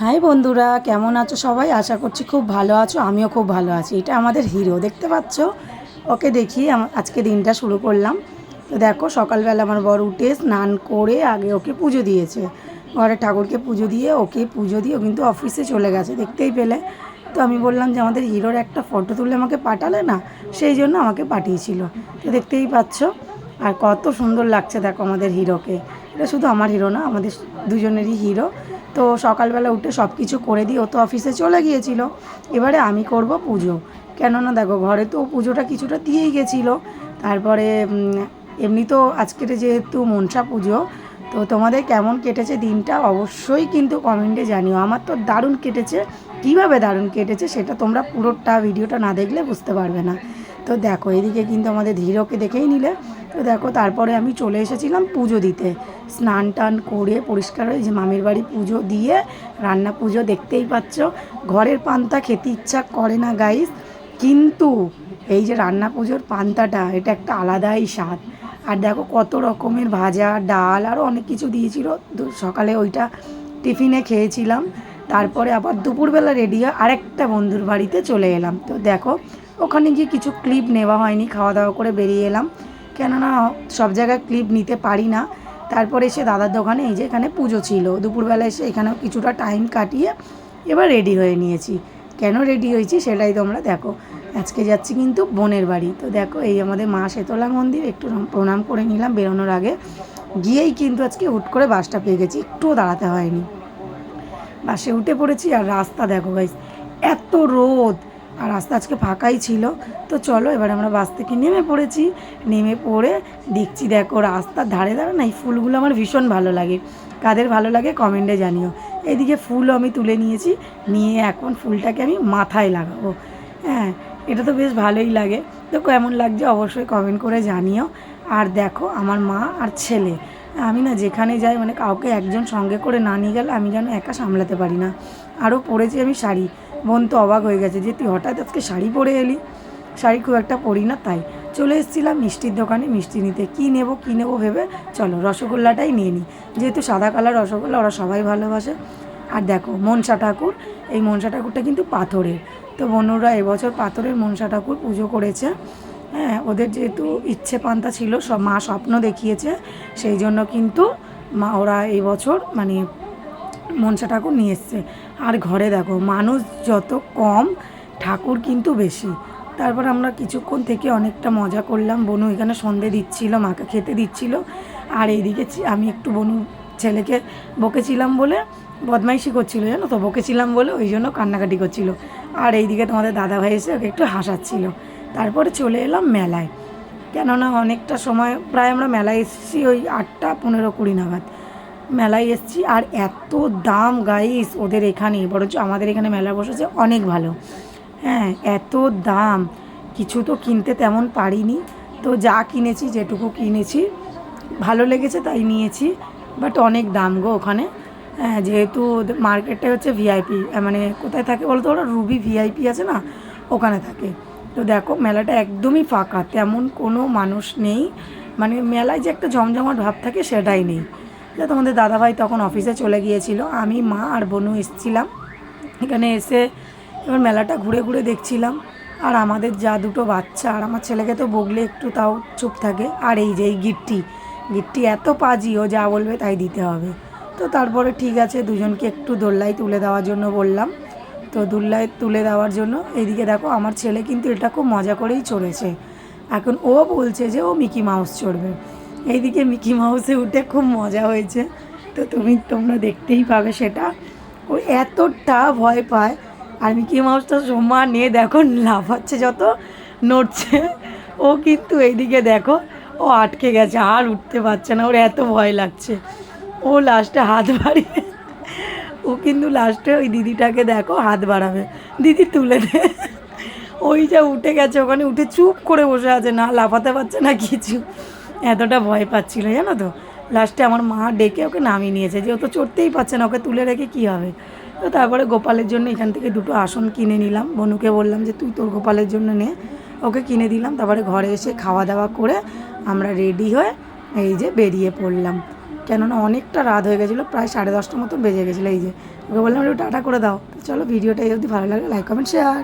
High বন্ধুরা, কেমন আছো সবাই? আশা করছি খুব ভালো আছো, আমিও খুব ভালো আছি। এটা আমাদের হিরো, দেখতে পাচ্ছ? ওকে দেখি আজকে দিনটা শুরু করলাম। তো দেখো, সকালবেলা আমার বর উঠে স্নান করে আগে ওকে পুজো দিয়েছে। ঘরে ঠাকুরকে পুজো দিয়ে ওকে পুজো দিয়ে কিন্তু অফিসে চলে গেছে, দেখতেই পেলে। তো আমি বললাম যে আমাদের হিরোর একটা ফটো তুলে আমাকে পাঠালে না, সেই জন্য আমাকে পাঠিয়েছিল। তো দেখতেই পাচ্ছ, আর কত সুন্দর লাগছে দেখো আমাদের হিরোকে। এটা শুধু আমার হিরো না, আমাদের দুজনেরই হিরো। তো সকালবেলা উঠে সব কিছু করে দিয়ে ও তো অফিসে চলে গিয়েছিল। এবারে আমি করব পুজো। কেননা দেখো, ঘরে তো পুজোটা কিছুটা দিয়েই গেছিল। তারপরে এমনি তো আজকের যেহেতু মনসা পুজো, তো তোমাদের কেমন কেটেছে দিনটা অবশ্যই কিন্তু কমেন্টে জানিও। আমার তো দারুণ কেটেছে। কীভাবে দারুণ কেটেছে সেটা তোমরা পুরোটা ভিডিওটা না দেখলে বুঝতে পারবে না। তো দেখো, এদিকে কিন্তু আমাদের ধীরকে দেখেই নিলে। তো দেখো, তারপরে আমি চলে এসেছিলাম পুজো দিতে। স্নান টান করে পরিষ্কার হয়ে যে মামির বাড়ি পুজো দিয়ে রান্না পুজো দেখতেই পাচ্ছ। ঘরের পান্তা খেতে ইচ্ছা করে না গাইস কিন্তু এই যে রান্না পুজোর পান্তাটা, এটা একটা আলাদাই স্বাদ। আর দেখো কত রকমের ভাজা, ডাল আরও অনেক কিছু দিয়েছিল। সকালে ওইটা টিফিনে খেয়েছিলাম। তারপরে আবার দুপুরবেলা রেডি হয়ে আরেকটা বন্ধুর বাড়িতে চলে এলাম। তো দেখো, ওখানে গিয়ে কিছু ক্লিপ নেওয়া হয়নি, খাওয়া দাওয়া করে বেরিয়ে এলাম। কেননা সব জায়গায় ক্লিপ নিতে পারি না। তারপরে এসে দাদার দোকানে এই যে এখানে পুজো ছিল। দুপুরবেলা এসে এখানেও কিছুটা টাইম কাটিয়ে এবার রেডি হয়ে নিয়েছি। কেন রেডি হয়েছি সেটাই তোমরা দেখো। আজকে যাচ্ছি কিন্তু বোনের বাড়ি। তো দেখো এই আমাদের মা শেতলা মন্দির, একটু প্রণাম করে নিলাম বেরোনোর আগে। গিয়েই কিন্তু আজকে হুট করে বাসটা পেয়ে গেছি। একটুও দাঁড়াতে হয়নি। বাসে উঠে পড়েছি আর রাস্তা দেখো গাইস এত রোদ। আর রাস্তা আজকে ফাঁকাই ছিল। তো চলো এবার আমরা বাস থেকে নেমে পড়েছি। নেমে পড়ে দেখছি, দেখো রাস্তার ধারে ধারে না এই ফুলগুলো আমার ভীষণ ভালো লাগে। কাদের ভালো লাগে কমেন্টে জানিও। এদিকে ফুলও আমি তুলে নিয়েছি, নিয়ে এখন ফুলটাকে আমি মাথায় লাগাবো। হ্যাঁ এটা তো বেশ ভালোই লাগে। তো কেমন লাগছে অবশ্যই কমেন্ট করে জানিও। আর দেখো আমার মা আর ছেলে। আমি না যেখানে যাই মানে কাউকে একজন সঙ্গে করে না নিয়ে গেলে আমি যেন একা সামলাতে পারি না। আরও পরেছি আমি শাড়ি। বোন তো অবাক হয়ে গেছে যে তুই হঠাৎ আজকে শাড়ি পরে এলি। শাড়ি খুব একটা পরি না, তাই চলে এসেছিলাম মিষ্টির দোকানে, মিষ্টি নিতে। কী নেব কী নেব ভেবে চলো রসগোল্লাটাই নিয়ে নিই যেহেতু সাদা কালার রসগোল্লা, ওরা সবাই ভালোবাসে। আর দেখো, মনসা ঠাকুর, এই মনসা ঠাকুরটা কিন্তু পাথরের। তো বনুরা এবছর পাথরের মনসা ঠাকুর পুজো করেছে। হ্যাঁ ওদের যেহেতু ইচ্ছে পান্তা ছিল মা স্বপ্ন দেখিয়েছে, সেই জন্য কিন্তু মা, ওরা এই বছর মানে মনসা ঠাকুর নিয়ে এসছে। আর ঘরে দেখো, মানুষ যত কম, ঠাকুর কিন্তু বেশি। তারপর আমরা কিছুক্ষণ থেকে অনেকটা মজা করলাম। বনু এখানে সন্ধে দিচ্ছিল, মাকে খেতে দিচ্ছিল। আর এইদিকে আমি একটু বনু ছেলেকে বকেছিলাম বলে বদমাইশি করছিল, জানো তো? বকেছিলাম বলে ওই জন্য কান্নাকাটি করছিল। আর এইদিকে তোমাদের দাদা ভাই এসে ওকে একটু হাসাচ্ছিল। তারপরে চলে এলাম মেলায়। কেননা অনেকটা সময়, প্রায় আমরা মেলায় এসেছি ওই আটটা পনেরো কুড়ি নাগাদ। মেলায় এসেছি আর এত দাম গাইস ওদের এখানে, বরঞ্চ আমাদের এখানে মেলা বসেছে অনেক ভালো। হ্যাঁ এত দাম। কিছু তো কিনতে তেমন পারিনি। তো যা কিনেছি, যেটুকু কিনেছি, ভালো লেগেছে তাই নিয়েছি বাট অনেক দাম গো ওখানে। হ্যাঁ যেহেতু মার্কেটটা হচ্ছে ভিআইপি মানে কোথায় থাকে বলতো ওরা? রুবি ভিআইপি আছে না? ওখানে থাকে। তো দেখো, মেলাটা একদমই ফাঁকা, তেমন কোনো মানুষ নেই। মানে মেলায় যে একটা জমজমাট ভাব থাকে সেটাই নেই। তোমাদের দাদাভাই তখন অফিসে চলে গিয়েছিল। আমি, মা আর বনু এসেছিলাম। এখানে এসে এবার মেলাটা ঘুরে ঘুরে দেখছিলাম। আর আমাদের যা দুটো বাচ্চা, আর আমার ছেলেকে তো বগলে একটু তাও চুপ থাকে। আর এই যে, এই গিট্টি গিট্টি এত পাজি, ও যা বলবে তাই দিতে হবে। তো তারপরে ঠিক আছে, দুজনকে একটু দোল্লাই তুলে দেওয়ার জন্য বললাম। তো দোল্লায় তুলে দেওয়ার জন্য এইদিকে দেখো, আমার ছেলে কিন্তু এটা খুব মজা করেই চড়েছে। এখন ও বলছে যে, ও মিকি মাউস চড়বে। এইদিকে মিকি মাউসে উঠে খুব মজা হয়েছে। তো তুমি তোমরা দেখতেই পাবে সেটা। ও এতটা ভয় পায়। আর মিকি মাউসটা সমান নিয়ে দেখো, লাফাচ্ছে যত, নড়ছে। ও কিন্তু এইদিকে দেখো, ও আটকে গেছে, আর উঠতে পারছে না। ওর এত ভয় লাগছে। ও লাস্টে হাত বাড়িয়ে, ও কিন্তু লাস্টে ওই দিদিটাকে দেখো, হাত বাড়াবে। দিদি তুলে দে। ওই যা উঠে গেছে ওখানে, উঠে চুপ করে বসে আছে। না, লাফাতে পারছে না কিছু। এতটা ভয় পাচ্ছিল, জানো তো? লাস্টে আমার মা ডেকে ওকে নামিয়ে নিয়েছে, যে ও তো চড়তেই পারছে না, ওকে তুলে রেখে কী হবে? তো তারপরে গোপালের জন্য এখান থেকে দুটো আসন কিনে নিলাম। বনুকে বললাম যে, তুই তোর গোপালের জন্য নে। ওকে কিনে দিলাম, তারপরে ঘরে এসে খাওয়া দাওয়া করে আমরা রেডি হয়ে এই যে বেরিয়ে পড়লাম। কেননা অনেকটা রাত হয়ে গেছিল, প্রায় সাড়ে দশটার মতো বেজে গেছিল এই যে। ওকে বললাম একটু টাটা করে দাও। চলো, ভিডিওটা অবধি ভালো লাগলে লাইক কমেন্ট শেয়ার